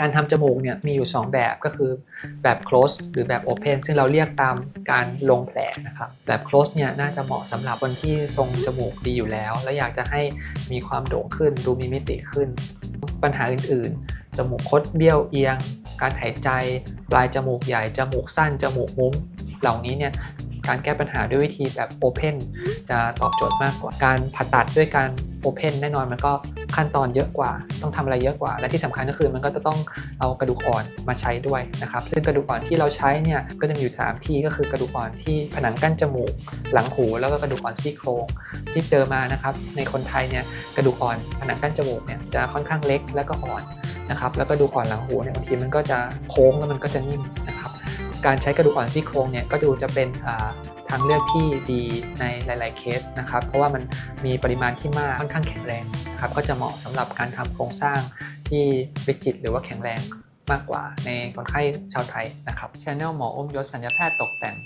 การทำจมูกเนี่ยมีอยู่ 2 แบบก็คือแบบ close หรือแบบ open ซึ่งเราเรียกตามการลงแผลนะครับแบบ close เนี่ยน่าจะเหมาะสำหรับคนที่ทรงจมูกดีอยู่แล้ว และอยากจะให้มีความโด่งขึ้นดูมีมิติขึ้น ปัญหาอื่นๆ จมูกคดเบี้ยวเอียง การหายใจ ปลายจมูกใหญ่ จมูกสั้น จมูกมุ้งเหล่านี้เนี่ยการแก้ปัญหาด้วยวิธีแบบ Open จะตอบโจทย์มากกว่าการผ่าตัดด้วยการ Open แน่นอนมันก็ขั้นตอนเยอะกว่า ต้องทำอะไรเยอะกว่า และที่สำคัญก็คือมันก็จะต้องเอากระดูกอ่อนมาใช้ด้วยนะครับ ซึ่งกระดูกอ่อนที่เราใช้เนี่ยก็จะมีอยู่ 3 ที่ก็คือกระดูกอ่อนที่ผนังกั้นจมูก หลังหู แล้วก็กระดูกอ่อนซี่โครงที่เจอมานะครับ ในคนไทยเนี่ยกระดูกอ่อนผนังกั้นจมูกเนี่ยจะค่อนข้างเล็กแล้วก็อ่อนนะครับ แล้วก็กระดูกอ่อนหลังหูเนี่ยบางทีมันก็จะโค้งแล้วมันก็จะนิ่มนะครับการใช้กระดูกอ่อนซี่โครงเนี่ยก็ดูจะเป็น ทางเลือกที่ดีในหลาย ๆ เคสนะครับ เพราะว่ามันมีปริมาณที่มากค่อนข้างแข็งแรงนะครับก็จะเหมาะสำหรับการทำโครงสร้างที่วิจิตหรือว่าแข็งแรงมากกว่าในคนไข้ชาวไทยนะครับชแนลหมออมยศสัญญาแพทย์ตกแต่ง